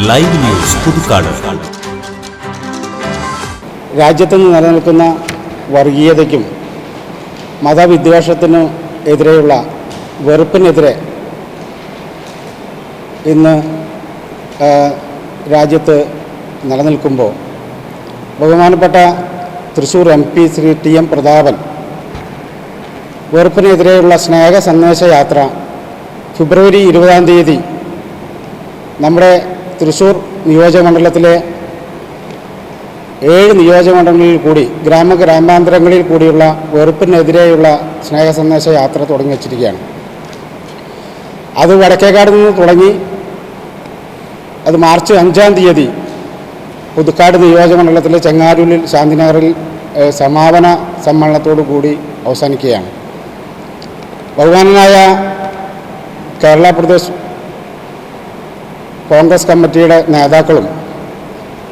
Live news രാജ്യത്ത് നിലനിൽക്കുന്ന വർഗീയതയ്ക്കും മതവിദ്വേഷത്തിനും എതിരെയുള്ള വെറുപ്പിനെതിരെ ഇന്ന് രാജ്യത്ത് നിലനിൽക്കുമ്പോൾ ബഹുമാനപ്പെട്ട Thrissur M P Shri T M Prathapan വെറുപ്പിനെതിരെയുള്ള സ്നേഹ സന്ദേശ യാത്ര ഫെബ്രുവരി ഇരുപതാം തീയതി നമ്മുടെ തൃശ്ശൂർ നിയോജകമണ്ഡലത്തിലെ ഏഴ് നിയോജകമണ്ഡലങ്ങളിൽ കൂടി ഗ്രാമ ഗ്രാമാന്തരങ്ങളിൽ കൂടിയുള്ള വെറുപ്പിനെതിരെയുള്ള സ്നേഹ സന്ദേശ യാത്ര തുടങ്ങി വച്ചിരിക്കുകയാണ്. അത് വടക്കേക്കാട് നിന്ന് തുടങ്ങി അത് മാർച്ച് അഞ്ചാം തീയതി പുതുക്കാട് നിയോജകമണ്ഡലത്തിലെ ചെങ്ങാരൂരിൽ ശാന്തിനഗറിൽ സമാപന സമ്മേളനത്തോടു കൂടി അവസാനിക്കുകയാണ്. ബഹുമാനനായ കേരള പ്രദേശ് കോൺഗ്രസ് കമ്മിറ്റിയുടെ നേതാക്കളും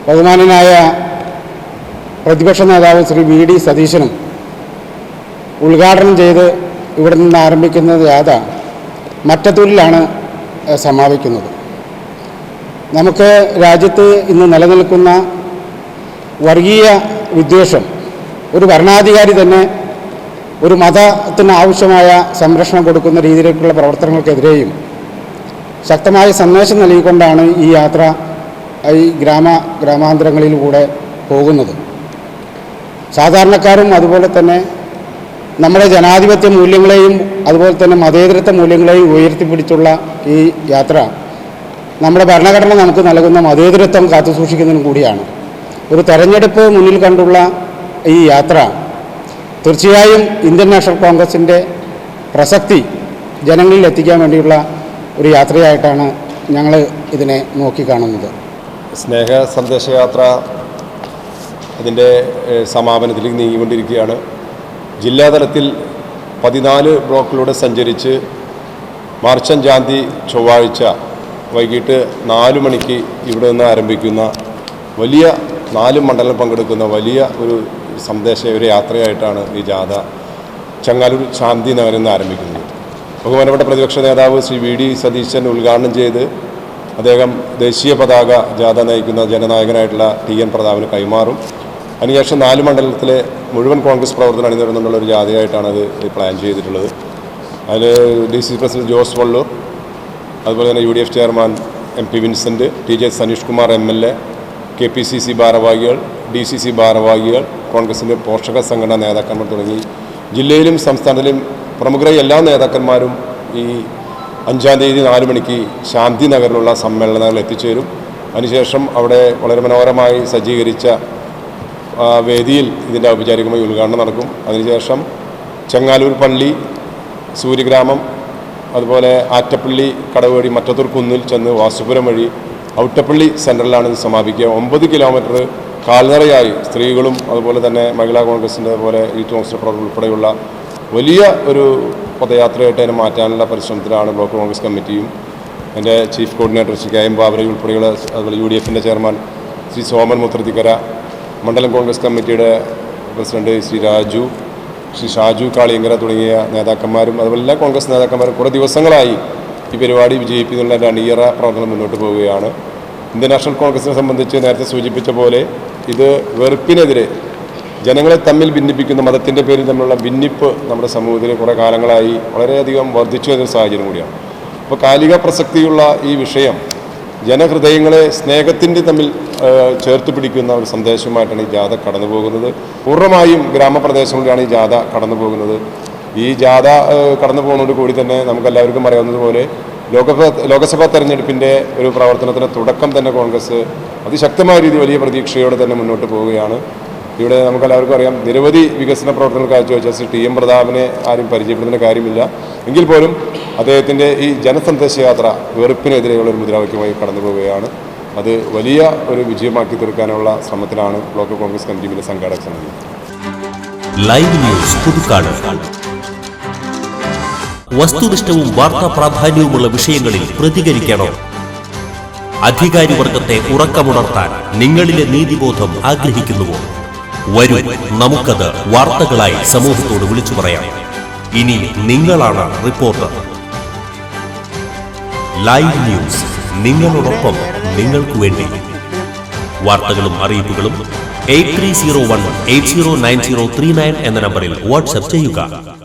ബഹുമാനനായ പ്രതിപക്ഷ നേതാവ് ശ്രീ വി ഡി സതീശനും ഉദ്ഘാടനം ചെയ്ത് ഇവിടെ നിന്ന് ആരംഭിക്കുന്നത് യാത മറ്റത്തൂരിലാണ് സമാപിക്കുന്നത്. നമുക്ക് രാജ്യത്ത് ഇന്ന് നിലനിൽക്കുന്ന വർഗീയ വിദ്വേഷം ഒരു ഭരണാധികാരി തന്നെ ഒരു മതത്തിന് ആവശ്യമായ സംരക്ഷണം കൊടുക്കുന്ന രീതിയിലേക്കുള്ള പ്രവർത്തനങ്ങൾക്കെതിരെയും ശക്തമായ സന്ദേശം നൽകിക്കൊണ്ടാണ് ഈ യാത്ര ഈ ഗ്രാമ ഗ്രാമാന്തരങ്ങളിലൂടെ പോകുന്നത്. സാധാരണക്കാരും അതുപോലെ തന്നെ നമ്മുടെ ജനാധിപത്യ മൂല്യങ്ങളെയും അതുപോലെ തന്നെ മതേതരത്വ മൂല്യങ്ങളെയും ഉയർത്തിപ്പിടിച്ചുള്ള ഈ യാത്ര നമ്മുടെ ഭരണഘടന നമുക്ക് നൽകുന്ന മതേതരത്വം കാത്തുസൂക്ഷിക്കുന്നതിനും കൂടിയാണ്. ഒരു തെരഞ്ഞെടുപ്പ് മുന്നിൽ കണ്ടുള്ള ഈ യാത്ര തീർച്ചയായും ഇന്ത്യൻ നാഷണൽ കോൺഗ്രസിന്റെ പ്രസക്തി ജനങ്ങളിൽ എത്തിക്കാൻ വേണ്ടിയുള്ള ഒരു യാത്രയായിട്ടാണ് ഞങ്ങൾ ഇതിനെ നോക്കിക്കാണുന്നത് സ്നേഹ സന്ദേശയാത്ര അതിന്റെ സമാപനത്തിലേക്ക് നീങ്ങിക്കൊണ്ടിരിക്കുകയാണ്. ജില്ലാതലത്തിൽ പതിനാല് ബ്ലോക്കിലൂടെ സഞ്ചരിച്ച് മാർച്ച് തീയതി ചൊവ്വാഴ്ച വൈകിട്ട് നാല് മണിക്ക് ഇവിടെ നിന്ന് ആരംഭിക്കുന്ന വലിയ നാല് മണ്ഡലം പങ്കെടുക്കുന്ന വലിയ ഒരു സന്ദേശ ഒരു യാത്രയായിട്ടാണ് ഈ ജാഥ ചങ്ങാലൂർ ശാന്തി നഗരിൽ നിന്ന് ആരംഭിക്കുന്നത്. ബഹുമാനപ്പെട്ട പ്രതിപക്ഷ നേതാവ് ശ്രീ വി ഡി സതീശൻ ഉദ്ഘാടനം ചെയ്ത് അദ്ദേഹം ദേശീയ പതാക ജാഥ നയിക്കുന്ന ജനനായകനായിട്ടുള്ള ടി എൻ പ്രതാപിന് കൈമാറും. അതിനുശേഷം നാല് മണ്ഡലത്തിലെ മുഴുവൻ കോൺഗ്രസ് പ്രവർത്തനം അണിനിരുന്നുള്ള ഒരു ജാഥയായിട്ടാണ് അത് പ്ലാൻ ചെയ്തിട്ടുള്ളത്. അതിൽ D C president Jose Vallur അതുപോലെ തന്നെ U D F chairman M P Vincent T J Saneesh Kumar M L A K P C C ഭാരവാഹികൾ ഡി സി സി ഭാരവാഹികൾ കോൺഗ്രസിന്റെ പോഷക സംഘടനാ നേതാക്കന്മാർ തുടങ്ങി ജില്ലയിലും സംസ്ഥാനത്തിലും പ്രമുഖരായ എല്ലാ നേതാക്കന്മാരും ഈ അഞ്ചാം തീയതി നാല് മണിക്ക് ശാന്തി നഗറിലുള്ള സമ്മേളനങ്ങളിൽ എത്തിച്ചേരും. അതിനുശേഷം അവിടെ വളരെ മനോഹരമായി സജ്ജീകരിച്ച വേദിയിൽ ഇതിന്റെ ഔപചാരികമായി ഉദ്ഘാടനം നടക്കും. അതിനുശേഷം ചെങ്ങാലൂർ പള്ളി സൂര്യഗ്രാമം അതുപോലെ ആറ്റപ്പള്ളി കടവേടി മറ്റത്തൂർ കുന്നിൽ ചെന്ന് വാസുപുരം വഴി ഔട്ടപ്പള്ളി സെന്ററിലാണ് ഇത് സമാപിക്കുക. ഒമ്പത് കിലോമീറ്റർ കാൽനടയായി സ്ത്രീകളും അതുപോലെ തന്നെ മഹിളാ കോൺഗ്രസിന്റെ അതുപോലെ യൂത്ത് കോൺഗ്രസ് പ്രവർത്തകർ ഉൾപ്പെടെയുള്ള വലിയ ഒരു പദയാത്രയായിട്ട് അതിനെ മാറ്റാനുള്ള പരിശ്രമത്തിലാണ് ബ്ലോക്ക് കോൺഗ്രസ് കമ്മിറ്റിയും എന്റെ chief coordinator Shri K M Babari ഉൾപ്പെടെയുള്ള അതുപോലെ യു ഡി എഫിന്റെ ചെയർമാൻ ശ്രീ സോമൻ മുത്രത്തിക്കര മണ്ഡലം കോൺഗ്രസ് കമ്മിറ്റിയുടെ പ്രസിഡന്റ് ശ്രീ രാജു ശ്രീ ഷാജു കാളിയങ്കര തുടങ്ങിയ നേതാക്കന്മാരും അതുപോലെ എല്ലാ കോൺഗ്രസ് നേതാക്കന്മാരും കുറേ ദിവസങ്ങളായി ഈ പരിപാടി വിജയിപ്പിക്കുന്ന എന്റെ അണിയറ പ്രവർത്തനം മുന്നോട്ട് പോവുകയാണ്. ഇന്ത്യൻ നാഷണൽ കോൺഗ്രസിനെ സംബന്ധിച്ച് നേരത്തെ സൂചിപ്പിച്ച പോലെ ഇത് വെറുപ്പിനെതിരെ ജനങ്ങളെ തമ്മിൽ ഭിന്നിപ്പിക്കുന്ന മതത്തിന്റെ പേരിൽ തമ്മിലുള്ള ഭിന്നിപ്പ് നമ്മുടെ സമൂഹത്തിൽ കുറേ കാലങ്ങളായി വളരെയധികം വർദ്ധിച്ചു വരുന്ന സാഹചര്യം കൂടിയാണ്. അപ്പോൾ കാലിക പ്രസക്തിയുള്ള ഈ വിഷയം ജനഹൃദയങ്ങളെ സ്നേഹത്തിന്റെ തമ്മിൽ ചേർത്ത് പിടിക്കുന്ന ഒരു സന്ദേശമായിട്ടാണ് ഈ ജാഥ കടന്നു പോകുന്നത് പൂർണമായും ഗ്രാമപ്രദേശങ്ങളിലാണ് ഈ ജാഥ കടന്നു പോകുന്നത് ഈ ജാഥ കടന്നു പോകുന്നതോട് കൂടി തന്നെ നമുക്കെല്ലാവർക്കും അറിയാവുന്നതുപോലെ ലോകസഭ ലോകസഭാ തെരഞ്ഞെടുപ്പിന്റെ ഒരു പ്രവർത്തനത്തിന്റെ തുടക്കം തന്നെ കോൺഗ്രസ് അതിശക്തമായ രീതിയിൽ വലിയ പ്രതീക്ഷയോടെ തന്നെ മുന്നോട്ട് പോവുകയാണ്. ഇവിടെ നമുക്കെല്ലാവർക്കും അറിയാം. നിരവധി വികസന പ്രവർത്തനങ്ങൾ കാഴ്ചവെച്ച ശ്രീ ടി എം പ്രതാപനെ ആരും പരിചയപ്പെടുന്ന കാര്യമില്ല. എങ്കിൽ പോലും അദ്ദേഹത്തിന്റെ ഈ ജനസന്ദേശ യാത്ര വെറുപ്പിനെതിരെയുള്ള ഒരു മുദ്രാവാക്യമായി കടന്നു പോവുകയാണ്. അത് വലിയ ഒരു വിജയമാക്കി തീർക്കാനുള്ള ശ്രമത്തിലാണ് ബ്ലോക്ക് കോൺഗ്രസ് കമ്മിറ്റിയിലെ സംഘാടക വസ്തുനിഷ്ഠവും വാർത്താ പ്രാധാന്യവുമുള്ള വിഷയങ്ങളിൽ പ്രതികരിക്കണം. അധികാരി വർഗത്തെ ഉറക്കമുണർത്താൻ നിങ്ങളിലെ നീതിബോധം ആഗ്രഹിക്കുന്നുവോ? വരൂ നമുക്കത് വാർത്തകളായി സമൂഹത്തോട് വിളിച്ചു പറയാം. ഇനി നിങ്ങളാണ് റിപ്പോർട്ടർ. ലൈവ് ന്യൂസ് നിങ്ങളോടൊപ്പം നിങ്ങൾക്ക് വേണ്ടി. വാർത്തകളും അറിയിപ്പുകളും eight three zero one eight zero nine zero three nine എന്ന നമ്പറിൽ വാട്സ്ആപ്പ് ചെയ്യുക.